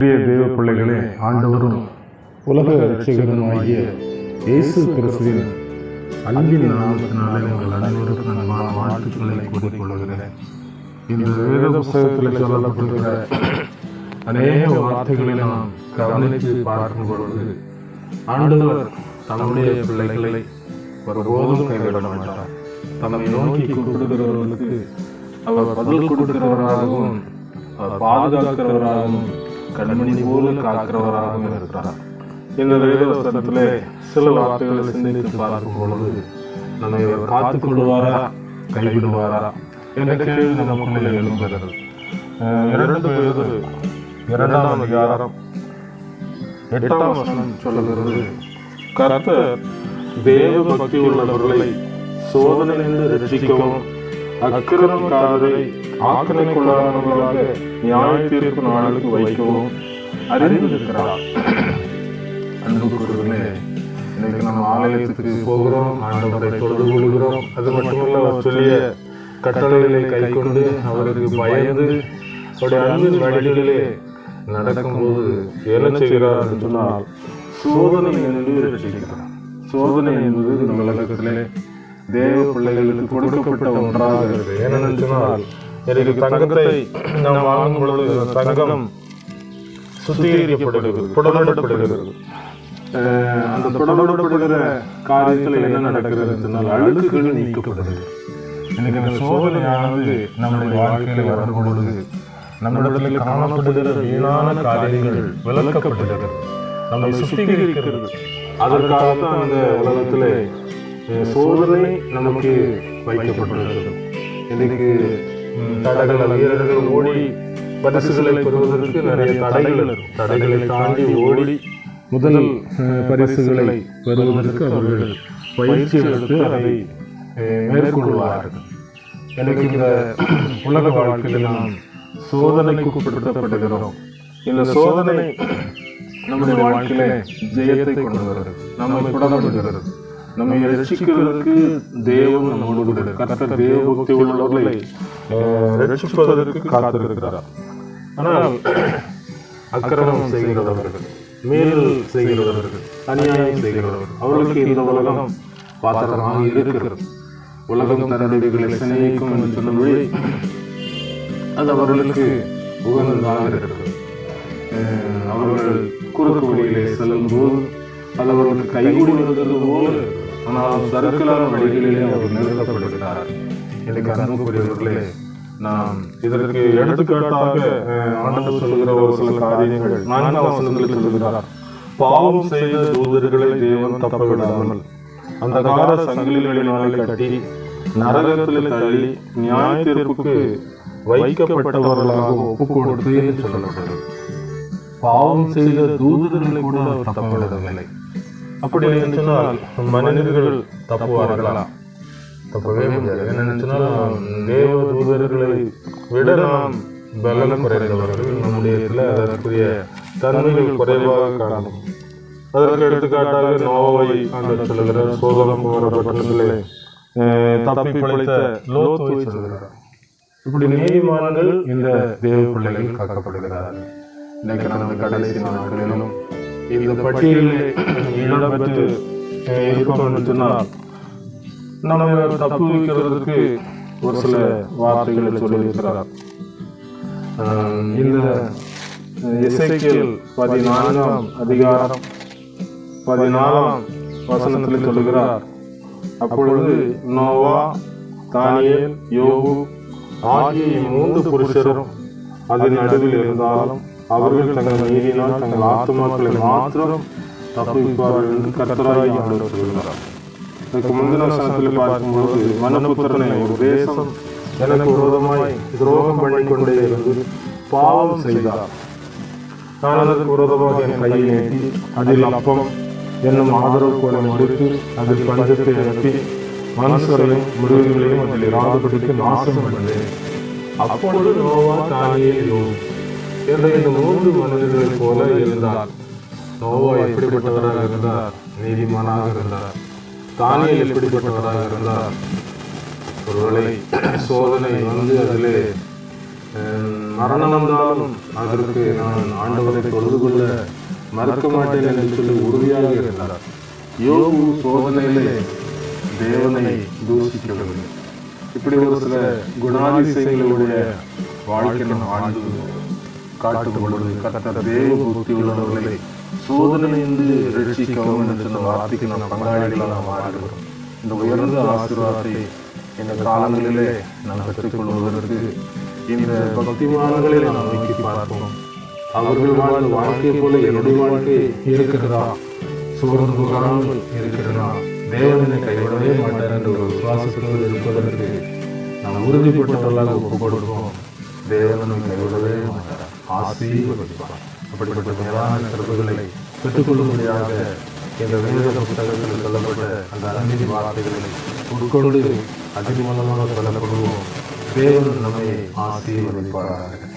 பிரிய தேவ பிள்ளைகளே ஆண்டவரும் உலக ரட்சகருமாகிய இயேசு கிறிஸ்துவின் அன்பின் நாமத்தினாலே உங்கள் அனைவருக்கும் அன்பான வாழ்த்துக்களை கூறிக்கொள்கிறேன். இந்த வேத புஸ்தகத்தில் சொல்லப்பட்டிருக்கிற அநேக வார்த்தைகளை நாம் கவனித்து பார்க்கும் பொழுது ஆண்டவர் தன்னுடைய பிள்ளைகளை ஒருபோதும் கைவிட மாட்டார் தம்மை நோக்கி கூப்பிடுகிறவர்களுக்கு அவர் பதில் கொடுக்கிறவராகவும் அவர் பாதுகாக்கிறவராகவும் கண்மணி போல காக்கிறவராகவும் இருக்கிறார். இந்த வேத சில வார்த்தைகளை சிந்தித்து பார்க்கும் பொழுது நம்மை அவர் காத்துக் கொள்வாரா கைவிடுவாரா? என்ற கேள்வி நமக்குள்ளே எழும்புகிறது. இரண்டு பேர் இரண்டாம் அதிகாரம் எட்டாம் வசனம் சொல்லுகிறது. கர்த்தர் தேவ பக்தி உள்ளவர்களை சோதனையிலிருந்து ரசிக்கவும் அக்கிரமக்காரரை ஆக்கிரமிக்குள்ளானவர்களாக நியாய தீர்ப்பு நாளுக்கு வைக்கவும் அறிந்திருக்கிறார். அன்புக்குரியவர்களே இன்னைக்கு நம்ம ஆலயத்துக்கு போகிறோம் ஆண்டவரை தொழுது கொள்கிறோம். அது மட்டுமல்ல அவர் சொல்லிய கட்டளைகளை கை கொண்டு அவருக்கு பயந்து அவருடைய அன்பின் வழிகளிலே நடக்கும்போது என்ன செய்கிறார் என்று சொன்னால் சோதனை என்று ரசிக்கிறார் சோதனை என்பது இந்த உலகத்திலே தேவ பிள்ளைகளுக்கு கொடுக்கப்பட்ட ஒன்றாக இருக்கிறது. ஏனென்று சொன்னால் எனக்கு தங்கத்தை நாம் வாங்கும் பொழுது தங்கம் சுத்திகரிக்கப்படுகிறது புடமிடப்படுகிறது அந்த புடமிடப்படுகிற காரியத்தில் என்ன நடக்கிறது என்று சொன்னால் அழுக்குகள் நீக்கப்படுகிறது. எனக்கு அந்த சோதனையானது நம்முடைய வாழ்க்கையில் வரும் பொழுது நம்மிடத்தில் காணப்படுகிற வீணான காரியங்கள் விளக்கப்படுகிறது. நம்மை சுத்திகரிக்கிறது. அதற்காகத்தான் அந்த உலகத்திலே சோதனை நமக்கு வைக்கப்பட்டுள்ளது இன்னைக்கு ம், தடகள வீரர்கள் ஓடி பரிசுகளை பெறுவதற்கு நிறைய தடைகள். தடைகளை தாண்டி ஓடி முதல் பரிசுகளை பெறுவதற்கு அவர்கள் பயிற்சி எடுத்து அதை மேற்கொள்வார்கள். எனக்கு இந்த உலக வாழ்க்கையில் நாம் சோதனைக்கு உட்படுத்தப்படுகிறோம். இந்த சோதனை நம்முடைய வாழ்க்கையில ஜெயத்தை கொண்டு வருகிறது. நம்மை புடமிடுகிறது நம்மை ரட்சிக்கிறதுக்கு தேவன் நம்மளோடு கூட இருக்கிறார். உள்ளவர்களை ரசிப்பதற்கு காத்திருக்கிறார் ஆனால் அக்கிரமம் செய்கிறவர்கள் மேல் செய்கிறவர்கள் அநியாயம் செய்கிறவர்கள் அவர்களுக்கு இந்த உலகம் பாத்திரமாக இருக்கிறது உலகம் தன்னுடைய சினைக்கும் என்று சொன்னபடி அது அவர்களுக்கு உகந்ததாக இருக்கிறது அவர்கள் குறுக்கு வழியிலே செல்லும் போது அது அவர்களுக்கு கைகூடி வருகிறது போல இருக்கிறது. ஆனால் சறுக்கலான வழிகளிலே அவர் நிறுத்தப்படுகிறார் எனக்கு அன்புக்குரியவர்களே நாம் இதற்கு எடுத்துக்காட்டாக ஆண்டவர் சொல்கிற ஒரு சில காரியங்கள் நான்காம் வசனத்தில் சொல்கிறார். பாவம் செய்த தூதர்களை தேவன் தப்ப விடாமல் அந்த கார சங்கிலிகளினாலே கட்டி நரகத்தில் தள்ளி நியாய தீர்ப்புக்கு வைக்கப்பட்டவர்களாக ஒப்பு கொடுத்து சொல்லப்பட்டது. பாவம் செய்த தூதர்களை கூட அவர் தப்பவிடவில்லை. அப்படி என்று சொன்னால் மனிதர்கள் தப்புவார்களா? தப்பவே முடியாது. என்னன்னு சொன்னால் தேவ தூதர்களை விட நாம் பலம் குறைந்தவர்கள். நம்முடைய இதில் அதற்குரிய தன்மைகள் குறைவாக காணும். அதற்கு எடுத்துக்காட்டாக நோவை அந்த சொல்லுகிற சோதனம் அஹ், தப்பி பிழைத்த லோத்துவை சொல்கிறார் இப்படி நீதிமான்கள் இந்த தேவ பிள்ளைகள் காக்கப்படுகிறார்கள். இன்னைக்கு நம்ம கடைசி நாட்களிலும் இந்த பட்டியலில் இடம்பெற்று என்று சொன்னால் நம்ம தப்பு வைக்கிறதுக்கு ஒரு சில வார்த்தைகளை சொல்லியிருக்கிறார். இந்த இசைக்கியல் பதினான்காம் அதிகாரம் பதினாலாம் வசனத்தில் சொல்லுகிறார் அப்பொழுது நோவா தானியேல் யோபு ஆகிய மூன்று புருஷரும் அதன் நடுவில் இருந்தாலும் அவர்கள் தங்கள் நீதியினால் தங்கள் ஆத்மாக்களை மாத்திரம் தப்பிப்பார்கள் என்று கர்த்தராகி ஆண்டவர் சொல்கிறார். இதுக்கு முந்தின சனத்தில் பார்க்கும்போது மனப்புத்திரனை ஒரு தேசம் எனக்கு விரோதமாய் துரோகம் பண்ணி கொண்டே இருந்து பாவம் செய்தார். நான் அதற்கு விரோதமாக என் கையை நீட்டி அதில் அப்பம் என்னும் ஆதரவு கோலம் மறுத்து அதில் பஞ்சத்தை நிரப்பி மனுஷரையும் மிருகங்களையும் அதில் இராதபடிக்கு நாசம் பண்ணேன். அப்பொழுது நோவா தானியேல் யோகம் என்ற இந்த மூன்று மனிதர்களைப் போல இருந்தார். நோவா எப்படிப்பட்டவராக இருந்தார்? நீதிமானாக இருந்தார். தானியல் எப்படிப்பட்டவராக இருந்தார்? ஒருவேளை சோதனை வந்து அதிலே மரணம் வந்தாலும் அதற்கு நான் ஆண்டவரை தொழுது கொள்ள மறக்க மாட்டேன் என்று சொல்லி உறுதியாக இருந்தார். யோகு சோதனையிலே தேவனை தூசிக்கவில்லை இப்படி ஒரு சில குணாதிசயங்களுடைய வாழ்க்கை நாம் வாழ்ந்து காட்டும் பொழுது கத்த தேவ புத்தி உள்ளவர்களை சோதனையின்றி ரட்சிக்கவும் என்று சொன்ன வார்த்தைக்கு நாம் பங்காளிகளாக நாம் மாறுகிறோம் இந்த உயர்ந்த ஆசீர்வாதத்தை இந்த காலங்களிலே நாம் பெற்றுக்கொள்வதற்கு இந்த பக்திமான்களை நாம் நோக்கி பார்ப்போம். அவர்கள் வாழ்ந்த வாழ்க்கை போல என்னுடைய வாழ்க்கை இருக்கிறதா? சோர்ந்து காணாமல் இருக்கிறதா? தேவனை கைவிடவே மாட்டார் என்ற ஒரு விசுவாசத்தோடு இருப்பதற்கு நாம் உறுதிப்பட்டவர்களாக ஒப்புக் கொடுப்போம் தேவனை கைவிடவே மாட்டார். ஆசீர்வதிப்பார். அப்படிப்பட்ட மேலான சிறப்புகளை பெற்றுக்கொள்ளும்படியாக எங்கள் வேத புத்தகத்தில் சொல்லப்பட்ட அந்த அநீதி வார்த்தைகளை உட்கொண்டு அதிகமாக சொல்லப்படுவோம். தேவன் நம்மை ஆசீர்வதிப்பாராக.